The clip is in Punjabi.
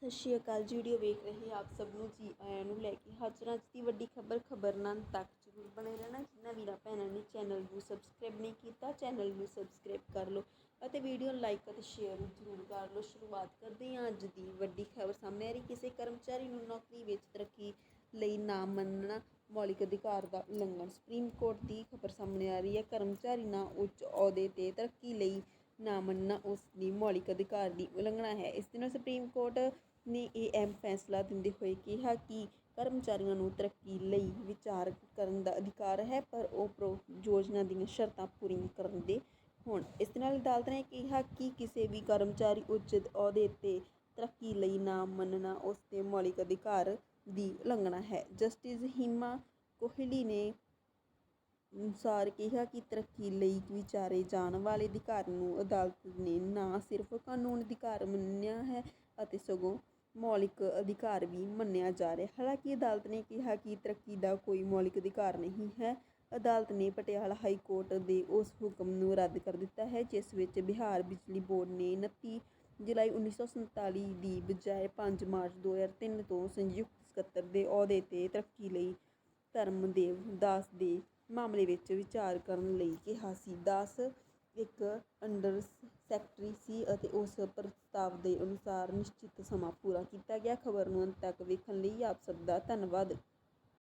ਸਤਿ ਸ਼੍ਰੀ ਅਕਾਲ ਜੀ ਵੀਡੀਓ ਵੇਖ ਰਹੇ ਆਪ ਸਭ ਨੂੰ ਜੀ, ਆਇਆਂ ਨੂੰ ਲੈ ਕੇ। ਹਾਜ਼ਰ ਅੱਜ ਦੀ ਵੱਡੀ ਖਬਰ, ਖਬਰਨਾਂ ਤੱਕ ਜ਼ਰੂਰ ਬਣੇ ਰਹਿਣਾ। ਜਿਨ੍ਹਾਂ ਵੀਰਾਂ, ਭੈਣਾਂ ਨੇ ਚੈਨਲ ਨੂੰ ਸਬਸਕ੍ਰਾਈਬ ਨਹੀਂ ਕੀਤਾ ਚੈਨਲ ਨੂੰ ਸਬਸਕ੍ਰਾਈਬ ਕਰ ਲਓ ਅਤੇ ਵੀਡੀਓ ਨੂੰ ਲਾਈਕ ਅਤੇ ਸ਼ੇਅਰ ਜ਼ਰੂਰ ਕਰ ਲਓ। ਸ਼ੁਰੂਆਤ ਕਰਦੇ ਹਾਂ ਅੱਜ ਦੀ ਵੱਡੀ ਖਬਰ ਸਾਹਮਣੇ ਆ ਰਹੀ। ਕਿਸੇ ਕਰਮਚਾਰੀ ਨੂੰ ਨੌਕਰੀ ਵਿੱਚ ਤਰੱਕੀ ਲਈ ਨਾ ਮੰਨਣਾ, ਮੌਲਿਕ ਅਧਿਕਾਰ ਦਾ ਉਲੰਘਣ। ਸੁਪਰੀਮ ਕੋਰਟ ਦੀ ਖਬਰ ਸਾਹਮਣੇ ਆ ਰਹੀ ਹੈ। ਕਰਮਚਾਰੀ ਨਾ ਉੱਚ ਅਹੁਦੇ ਤੇ ਤਰੱਕੀ ਲਈ ਨਾ ਮੰਨਣਾ ਉਸ ਦੀ ਮੌਲਿਕ ਅਧਿਕਾਰ ਦੀ ਉਲੰਘਣਾ ਹੈ। ਇਸ ਦਿਨ ਸੁਪਰੀਮ ਕੋਰਟ ਨੇ ਇਹ ਅਹਿਮ ਫੈਸਲਾ ਦਿੰਦੇ ਹੋਏ ਕਿਹਾ ਕਿ ਕਰਮਚਾਰੀਆਂ ਨੂੰ ਤਰੱਕੀ ਲਈ ਵਿਚਾਰ ਕਰਨ ਦਾ ਅਧਿਕਾਰ ਹੈ, ਪਰ ਉਹ ਪ੍ਰੋ ਯੋਜਨਾ ਦੀਆਂ ਸ਼ਰਤਾਂ ਪੂਰੀਆਂ ਕਰਨ ਦੇ ਹੋਣ। ਇਸ ਦੇ ਨਾਲ ਅਦਾਲਤ ਨੇ ਕਿਹਾ ਕਿ ਕਿਸੇ ਵੀ ਕਰਮਚਾਰੀ ਉਚਿਤ ਅਹੁਦੇ ਤੇ ਤਰੱਕੀ ਲਈ ਨਾ ਮੰਨਣਾ ਉਸ ਦੇ ਮੌਲਿਕ ਅਧਿਕਾਰ ਦੀ ਉਲੰਘਣਾ ਹੈ। ਜਸਟਿਸ ਹੀਮਾ ਕੋਹਲੀ ਨੇ ਅਨੁਸਾਰ ਕਿਹਾ ਕਿ ਤਰੱਕੀ ਲਈ ਵਿਚਾਰੇ ਜਾਣ ਵਾਲੇ ਅਧਿਕਾਰ ਨੂੰ ਅਦਾਲਤ ਨੇ ਨਾ ਸਿਰਫ ਕਾਨੂੰਨ ਅਧਿਕਾਰ ਮੰਨਿਆ ਹੈ ਅਤੇ ਸਗੋਂ ਮੌਲਿਕ ਅਧਿਕਾਰ ਵੀ ਮੰਨਿਆ ਜਾ ਰਿਹਾ ਹਾਲਾਂਕਿ ਅਦਾਲਤ ਨੇ ਕਿਹਾ ਕਿ ਤਰੱਕੀ ਦਾ ਕੋਈ ਮੌਲਿਕ ਅਧਿਕਾਰ ਨਹੀਂ ਹੈ। ਅਦਾਲਤ ਨੇ ਪਟਿਆਲਾ ਹਾਈ ਕੋਰਟ ਦੇ ਉਸ ਹੁਕਮ ਨੂੰ ਰੱਦ ਕਰ ਦਿੱਤਾ ਹੈ, ਜਿਸ ਵਿੱਚ ਬਿਹਾਰ ਬਿਜਲੀ ਬੋਰਡ ਨੇ 29 ਜੁਲਾਈ 1947 ਦੀ ਬਜਾਏ 5 ਮਾਰਚ 2003 ਤੋਂ ਸੰਯੁਕਤ ਸਕੱਤਰ ਦੇ ਅਹੁਦੇ ਤੇ ਤਰੱਕੀ ਲਈ ਧਰਮਦੇਵ ਦਾਸ ਦੇ ਮਾਮਲੇ ਵਿੱਚ ਵਿਚਾਰ ਕਰਨ ਲਈ ਕਿਹਾ ਸੀ। ਦਾਸ ਇੱਕ ਅੰਡਰ ਸੈਕਟਰੀ ਸੀ ਅਤੇ ਉਸ ਪ੍ਰਸਤਾਵ ਦੇ ਅਨੁਸਾਰ ਨਿਸ਼ਚਿਤ ਸਮਾਂ ਪੂਰਾ ਕੀਤਾ ਗਿਆ। ਖਬਰ ਨੂੰ ਅੰਤ ਤੱਕ ਵੇਖਣ ਲਈ ਆਪ ਸਭ ਦਾ ਧੰਨਵਾਦ।